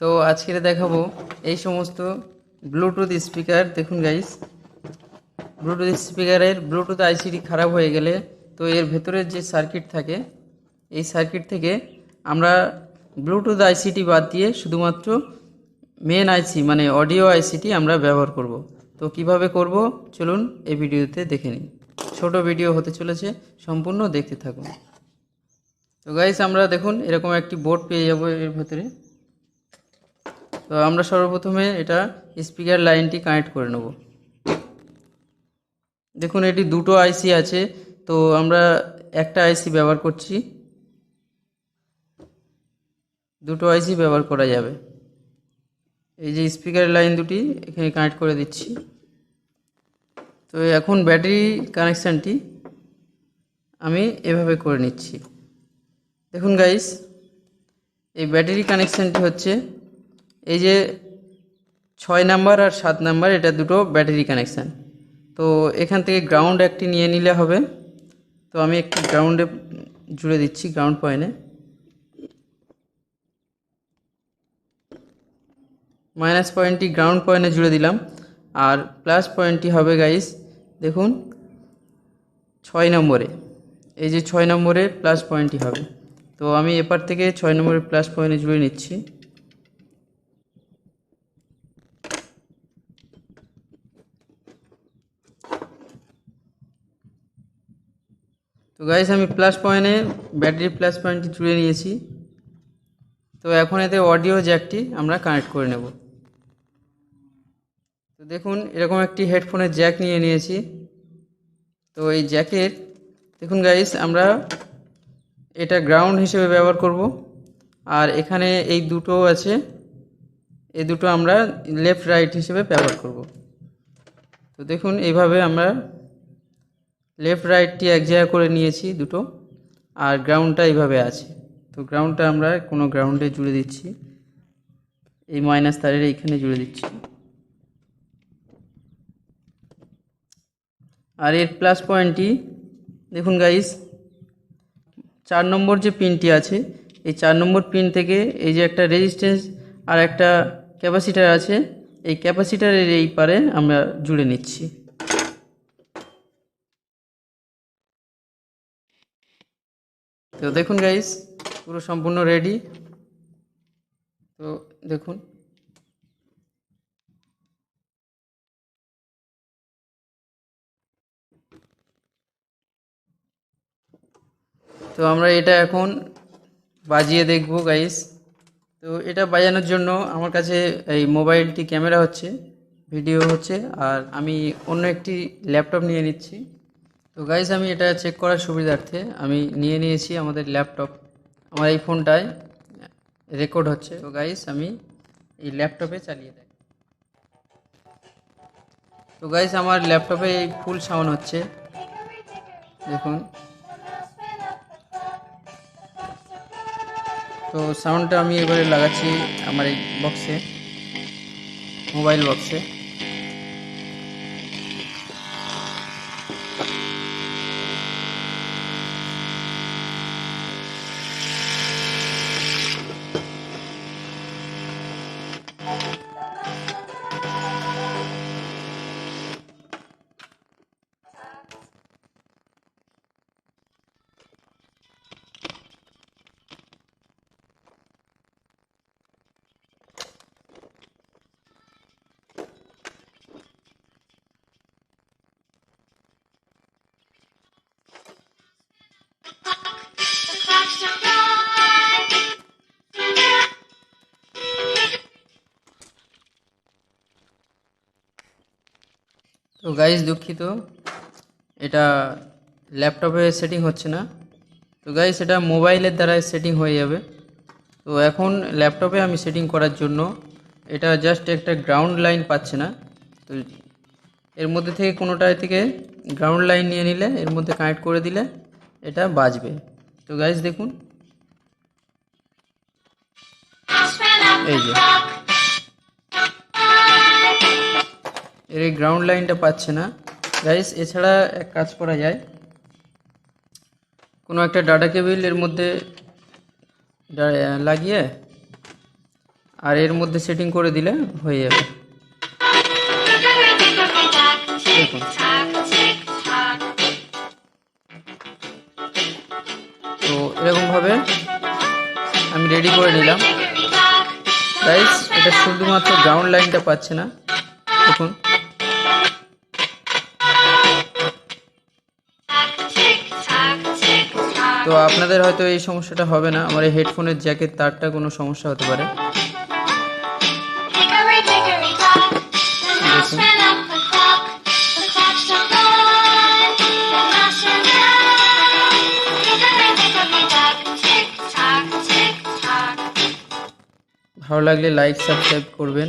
তো আজকে দেখাবো এই সমস্ত ব্লুটুথ স্পিকার দেখুন গাইস ব্লুটুথ স্পিকারের ব্লুটুথ আইসিটি খারাপ হয়ে গেলে তো এর ভেতরের যে সার্কিট থাকে, এই সার্কিট থেকে আমরা ব্লুটুথ আইসিটি বাদ দিয়ে শুধুমাত্র মেন আইসি মানে অডিও আইসিটি আমরা ব্যবহার করব। তো কীভাবে করব? চলুন এই ভিডিওতে দেখে নিন ছোট ভিডিও হতে চলেছে, সম্পূর্ণ দেখতে থাকুন। তো গাইস আমরা দেখুন এরকম একটি বোর্ড পেয়ে যাব এর ভেতরে। তো আমরা সর্বপ্রথমে এটা স্পিকার লাইনটি কানেক্ট করে নেব। দেখুন, এটি দুটো আইসি আছে, তো আমরা একটা আইসি ব্যবহার করছি। দুটো আইসি ব্যবহার করা যাবে। এই যে স্পিকার লাইন দুটি, এখানে কানেক্ট করে দিচ্ছি। তো এখন ব্যাটারি কানেকশানটি আমি এভাবে করে নিচ্ছি। দেখুন, গাইস, এই ব্যাটারি কানেকশানটি হচ্ছে এই যে ছয় নাম্বার আর সাত নাম্বার, এটা দুটো ব্যাটারি কানেকশান। তো এখান থেকে গ্রাউন্ড একটি নিয়ে নিলে হবে। তো আমি একটি গ্রাউন্ডে জুড়ে দিচ্ছি গ্রাউন্ড পয়েন্টে। মাইনাস পয়েন্টটি গ্রাউন্ড পয়েন্টে জুড়ে দিলাম। আর প্লাস পয়েন্টটি হবে গাইস, দেখুন, ছয় নম্বরে। এই যে ছয় নম্বরে প্লাস পয়েন্টটি হবে। তো আমি এপার থেকে ছয় নম্বরে প্লাস পয়েন্টে জুড়ে নিচ্ছি। তো গাইস আমি প্লাস পয়েন্টে ব্যাটারি প্লাস পয়েন্টটি জুড়ে নিয়েছি। তো এখন এতে অডিও জ্যাকটি আমরা কানেক্ট করে নেব। তো দেখুন, এরকম একটি হেডফোনের জ্যাক নিয়ে নিয়েছি। তো এই জ্যাকের দেখুন গাইস আমরা এটা গ্রাউন্ড হিসেবে ব্যবহার করব। আর এখানে এই দুটো আছে এই দুটো আমরা লেফট রাইট হিসেবে ব্যবহার করব। তো দেখুন, এইভাবে আমরা লেফট রাইটটি এক জায়গা করে নিয়েছি দুটো, আর গ্রাউন্ডটা এইভাবে আছে। তো গ্রাউন্ডটা আমরা কোনো গ্রাউন্ডে জুড়ে দিচ্ছি। এই মাইনাস তারের এইখানে জুড়ে দিচ্ছি। আর এর প্লাস পয়েন্টটি দেখুন গাইস চার নম্বর যে পিনটি আছে, এই চার নম্বর পিন থেকে এই যে একটা রেজিস্ট্যান্স আর একটা ক্যাপাসিটার আছে, এই ক্যাপাসিটারের এই পারে আমরা জুড়ে নিচ্ছি। তো দেখুন গাইস পুরো সম্পূর্ণ রেডি তো দেখুন। তো আমরা এটা এখন বাজিয়ে দেখব গাইস তো এটা বাজানোর জন্য আমার কাছে এই মোবাইলটি ক্যামেরা হচ্ছে ভিডিও হচ্ছে, আর আমি অন্য একটি ল্যাপটপ নিয়ে নিচ্ছি। তো গাইস আমি এটা চেক করার সুবিধার্থে আমি নিয়ে নিয়েছি আমাদের ল্যাপটপ আমার এই ফোনটায় রেকর্ড হচ্ছে। তো গাইস আমি এই ল্যাপটপে চালিয়ে দেয় তো গাইস আমার ল্যাপটপে এই ফুল সাউন্ড হচ্ছে। দেখুন। তো সাউন্ডটা আমি এবারে লাগাচ্ছি আমার এই বক্সে মোবাইল বক্সে তো গাইজ দুঃখিত। এটা ল্যাপটপে সেটিং হচ্ছে না। তো গাইজ এটা মোবাইলের দ্বারা সেটিং হয়ে যাবে। তো এখন ল্যাপটপে আমি সেটিং করার জন্য এটা জাস্ট একটা গ্রাউন্ড লাইন পাচ্ছে না। তো এর মধ্যে থেকে কোনোটায় থেকে গ্রাউন্ড লাইন নিয়ে নিলে এর মধ্যে কানেক্ট করে দিলে এটা বাজবে। তো গাইজ দেখুন। এই যে। এর এই গ্রাউন্ড লাইনটা পাচ্ছে না। গাইস এছাড়া এক কাজ করা যায়। কোনো একটা ডাটা কেবিল এর মধ্যে লাগিয়ে আর এর মধ্যে সেটিং করে দিলে হয়ে যাবে। দেখুন। তো এরকমভাবে আমি রেডি করে নিলাম। গাইস এটা শুধুমাত্র গ্রাউন্ড লাইনটা পাচ্ছে না। দেখুন তো আপনাদের হয়তো এই সমস্যাটা হবে না। আমার এই হেডফোনের জ্যাকের তারটা কোনো সমস্যা হতে পারে। ভালো লাগলে লাইক সাবস্ক্রাইব করবেন।